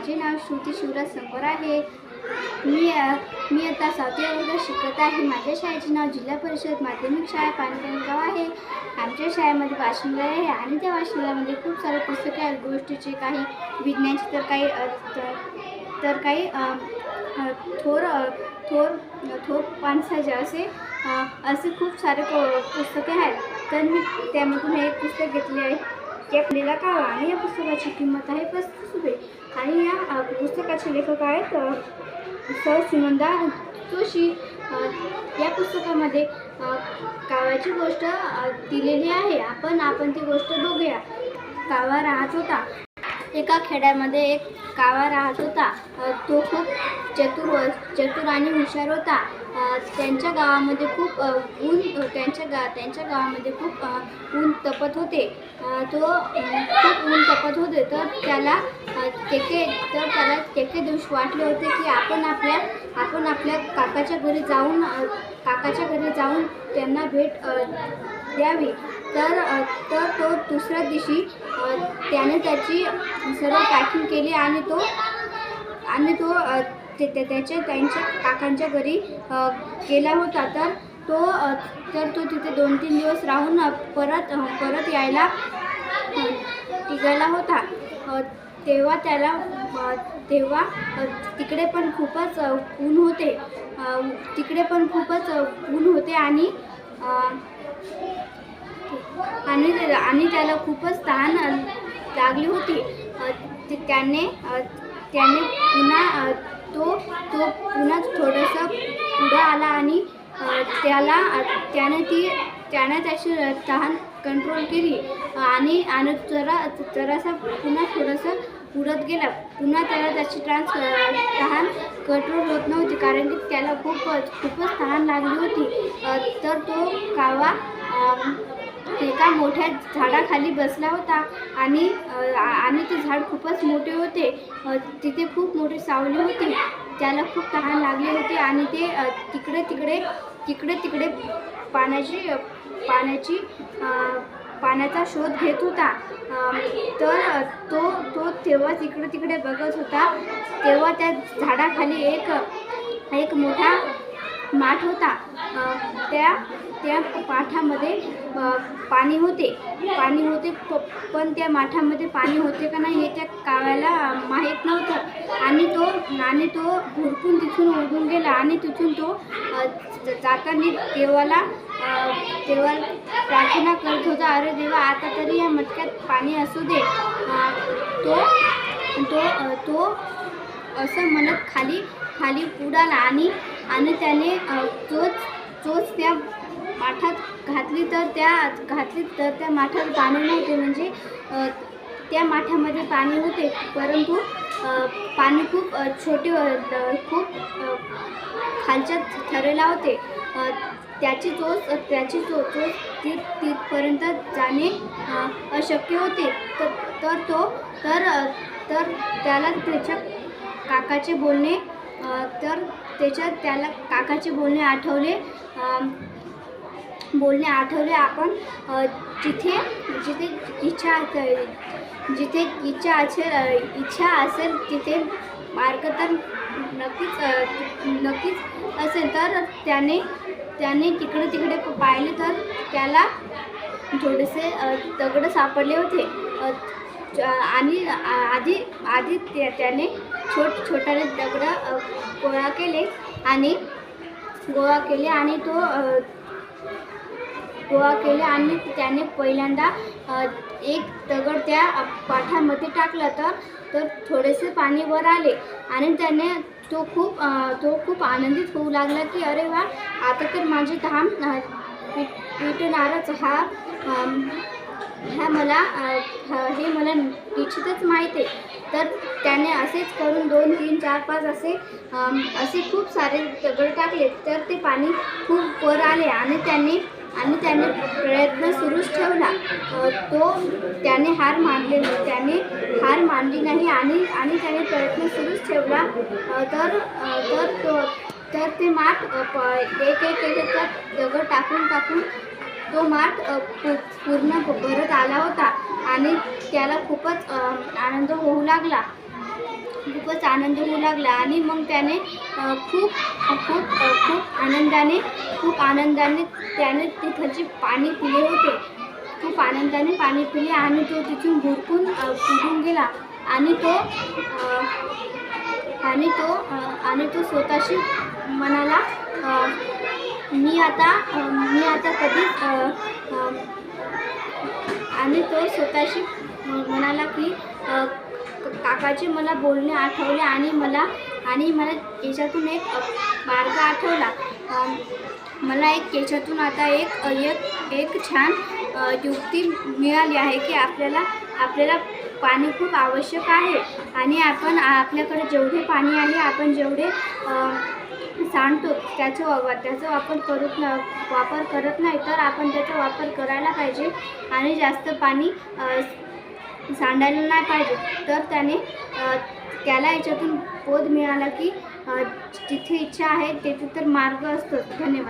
माझे नाव श्रुती शिवराज संकर आहे. मी मी आता सातव्या वर्गात शिकत आहे. माझ्या शाळेचे नाव जिल्हा परिषद माध्यमिक शाळा पानगणगाव आहे. आमच्या शाळेमध्ये वाचनालय आहे आणि त्या वाचनालयामध्ये खूप सारे पुस्तके आहेत गोष्टीचे काही विज्ञानचे तर काही तर काही थोर थोर थोर पानसाजे असे असे खूप सारे पुस्तके आहेत. तर मी त्यामधून हे एक पुस्तक घेतले आहे. या आपल्याला कावा आणि या पुस्तकाची किंमत आहे? पस्तीस रुपये आणि या पुस्तकाचे लेखक आहेत सर सौ सुनंदा जोशी. या पुस्तकामध्ये काव्याची गोष्ट दिलेली आहे. आपण आपण ती गोष्ट बघूया. कावा राहत होता. एका खेड्यामध्ये एक कावा राहत होता. तो खूप चतुर व चतुर आणि हुशार होता. त्यांच्या गावामध्ये खूप ऊन त्यांच्या गा त्यांच्या गावामध्ये खूप ऊन तपत होते. तो खूप ऊन तपत होते. तर त्याला तेके तर त्याला तेके दिवशी वाटले होते की आपण आपल्या आपण आपल्या काकाच्या घरी जाऊन काकाच्या घरी जाऊन त्यांना भेट द्यावी. तर तर तो दुसऱ्या दिवशी त्याने त्याची सर्व पॅकिंग केली आणि तो आणि तो ते त्याच्या त्यांच्या काकांच्या घरी गेला होता. तर तो तर तो तिथे दोन तीन दिवस राहून परत परत यायला टिकायला निघाला होता. तेव्हा त्याला तेव्हा तिकडे पण खूपच ऊन होते. तिकडे पण खूपच ऊन होते आणि आणि आणि त्याला खूपच तहान लागली होती. ते- त्याने त्याने पुन्हा तो तो पुन्हा थोडंसं पुढं आला आणि त्याला त्याने ती त्याने त्याची तहान कंट्रोल केली. आणि आणि जरा जरासा पुन्हा थोडंसं उडत गेला. पुन्हा त्याला त्याची ट्रान्स तहान कंट्रोल होत नव्हती कारण की त्याला खूपच खूपच तहान लागली होती. तर तो कावा एका मोठ्या झाडाखाली बसला होता आणि आणि ते झाड खूपच मोठे होते. तिथे खूप मोठे सावली होती. त्याला खूप तहान लागली होती आणि ते तिकडे तिकडे तिकडे तिकडे पाण्याची पाण्याची पाण्याचा शोध घेत होता. तर तो तो तेव्हा तिकडे तिकडे बघत होता. तेव्हा त्या झाडाखाली एक एक मोठा माठ होता. त्या त्या पाठामध्ये पाणी होते. पाणी होते पण त्या माठामध्ये पाणी होते का नाही हे त्या काव्याला माहीत नव्हतं. आणि तो आणि तो भुरकून तिथून उडून गेला आणि तिथून तो जाताना देवाला तेव्हा प्रार्थना करत होता अरे देवा आता तरी या मटक्यात पाणी असू दे. तो तो तो असं म्हणत खाली खाली उडाला आणि आणि त्याने तोच तोच त्या माठात घातली तर त्या घातली तर त्या माठात पाणी नव्हते. म्हणजे त्या माठामध्ये पाणी होते. परंतु पाणी खूप छोटे खूप खालच्या थरेला होते. त्याची चोच त्याची चो चोच ती तिथपर्यंत जाणे अशक्य होते. तर तर तो तर तर त्याला त्याच्या काकाचे बोलणे तर त्याच्यात त्याला काकाचे बोलणे आठवले. बोलणे आठवले आपण जिथे जिथे इच्छा जिथे इच्छा असेल इच्छा असेल तिथे मार्ग तर नक्कीच नक्कीच असेल तर त्याने त्याने तिकडे तिकडे पाहिले तर त्याला थोडेसे दगड सापडले होते. आणि आधी आधी त्या- त्याने छोट छोट्याने दगड गोळा केले आणि गोळा केले आणि तो गोळा केले आणि त्याने पहिल्यांदा एक दगड त्या पाठामध्ये टाकला तर तर थोडेसे पाणी वर आले. आणि त्याने तो खूप तो खूप आनंदित होऊ लागला की अरे वा आता तर माझे धाम पिटणारच. हा ह्या मला हे मला निश्चितच माहीत आहे. तर त्याने असेच करून दोन तीन चार पाच असे असे खूप सारे दगड टाकले. तर ते पाणी खूप वर आले आणि त्याने आणि त्याने प्रयत्न सुरूच ठेवला. तो त्याने हार मानले नाही. त्याने हार मानली नाही आणि आणि त्याने प्रयत्न सुरूच ठेवला. तर तर तो तर ते माठ प- एक एक एक दगड टाकून टाकून तो माठ पूर्ण भरत आला होता. आणि त्याला खूपच आनंद होऊ लागला. खूपच आनंद होऊ लागला आणि मग त्याने खूप खूप खूप आनंदाने खूप आनंदाने त्याने तिथलचे पाणी पिले होते. खूप आनंदाने पाणी पिले आणि तो तिथून भुरकून अ, गेला. आणि तो आणि तो आणि तो स्वतःशी म्हणाला मी आता मी आता कधीच आणि तो स्वतःशी म्हणाला की काकाचे मला बोलणे आठवले आणि मला आणि मला याच्यातून एक मार्ग आठवला. मला एक याच्यातून आता एक एक एक छान युक्ती मिळाली आहे की आपल्याला आपल्याला पाणी खूप आवश्यक आहे. आणि आपण आपल्याकडे जेवढे पाणी आहे आपण जेवढे सांडतो त्याचा वा त्याचा वापर करत न वापर करत नाही तर आपण त्याचा वापर करायला पाहिजे. आणि जास्त पाणी सांडायला नाही पाहिजे. तर त्याने त्याला याच्यातून बोध मिळाला की जिथे इच्छा आहे तेथे तर मार्ग असतो धन्यवाद.